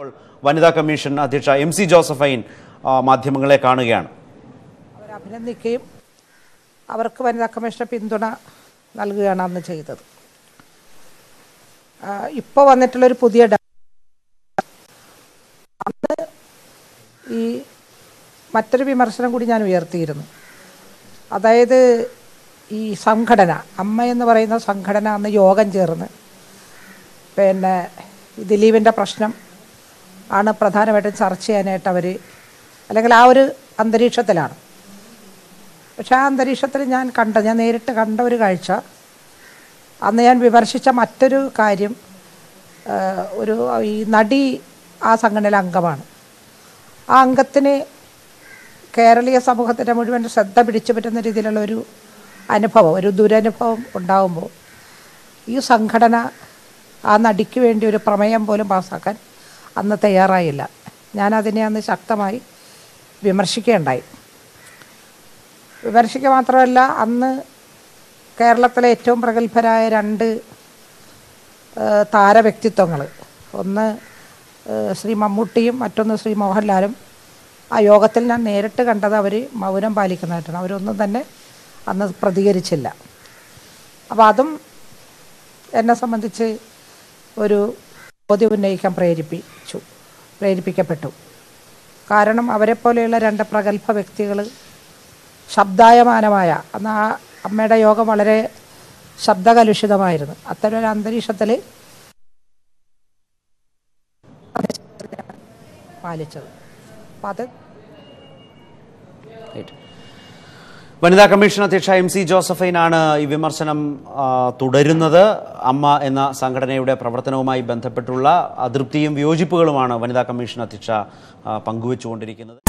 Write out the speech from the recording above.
ഇപ്പോൾ വനിതാ കമ്മീഷൻ അധ്യക്ഷ എം സി ജോസഫൈൻ മാധ്യമങ്ങളെ കാണുകയാണ്. അവർ അഭിനന്ദിക്കുകയും അവർക്ക് വനിതാ കമ്മീഷൻ പിന്തുണ നൽകുകയാണ് അന്ന് ചെയ്തത്. ഇപ്പോൾ വന്നിട്ടുള്ളൊരു പുതിയ അന്ന് ഈ മറ്റൊരു വിമർശനം കൂടി ഞാൻ ഉയർത്തിയിരുന്നു. അതായത് ഈ സംഘടന അമ്മ എന്ന് പറയുന്ന സംഘടന അന്ന് യോഗം ചേർന്ന് പിന്നെ ദിലീപിന്റെ പ്രശ്നം ആണ് പ്രധാനമായിട്ടും ചർച്ച ചെയ്യാനായിട്ട് അവർ അല്ലെങ്കിൽ ആ ഒരു അന്തരീക്ഷത്തിലാണ്. പക്ഷെ ആ അന്തരീക്ഷത്തിൽ ഞാൻ കണ്ട ഞാൻ നേരിട്ട് കണ്ട ഒരു കാഴ്ച. അന്ന് ഞാൻ വിമർശിച്ച മറ്റൊരു കാര്യം ഒരു ഈ നടി ആ സംഘടനയിലെ അംഗമാണ്. ആ അംഗത്തിന് കേരളീയ സമൂഹത്തിന്റെ മുഴുവൻ ശ്രദ്ധ പിടിച്ചു പറ്റുന്ന രീതിയിലുള്ള ഒരു അനുഭവം ഒരു ദുരനുഭവം ഉണ്ടാകുമ്പോൾ ഈ സംഘടന ആ നടിക്ക് വേണ്ടി ഒരു പ്രമേയം പോലും പാസ്സാക്കാൻ അന്ന് തയ്യാറായില്ല. ഞാനതിനെ അന്ന് ശക്തമായി വിമർശിക്കുകയുണ്ടായി. വിമർശിക്കുക മാത്രമല്ല അന്ന് കേരളത്തിലെ ഏറ്റവും പ്രഗത്ഭരായ രണ്ട് താര താരവ്യക്തിത്വങ്ങൾ ഒന്ന് ശ്രീ മമ്മൂട്ടിയും മറ്റൊന്ന് ശ്രീ മോഹൻലാലും. ആ യോഗത്തിൽ ഞാൻ നേരിട്ട് കണ്ടത് അവർ മൗനം പാലിക്കുന്നതായിട്ടാണ്. അവരൊന്നും തന്നെ അന്ന് പ്രതികരിച്ചില്ല. അപ്പോൾ അതും എന്നെ സംബന്ധിച്ച് ഒരു ചോദ്യം ഉന്നയിക്കാൻ പ്രേരിപ്പിച്ചു പ്രേരിപ്പിക്കപ്പെട്ടു. കാരണം അവരെപ്പോലെയുള്ള രണ്ട് പ്രഗത്ഭ വ്യക്തികൾ ശബ്ദായമാനമായ അന്ന് ആ അമ്മയുടെ യോഗം വളരെ ശബ്ദകലുഷിതമായിരുന്നു. അത്തരം ഒരു അന്തരീക്ഷത്തിൽ പാലിച്ചത്. അപ്പം അത്. വനിതാ കമ്മീഷൻ അധ്യക്ഷ എം സി ജോസഫൈനാണ് ഈ വിമർശനം തുടരുന്നത്. അമ്മ എന്ന സംഘടനയുടെ പ്രവർത്തനവുമായി ബന്ധപ്പെട്ടുള്ള അതൃപ്തിയും വിയോജിപ്പുകളുമാണ് വനിതാ കമ്മീഷൻ അധ്യക്ഷ പങ്കുവച്ചുകൊണ്ടിരിക്കുന്നത്.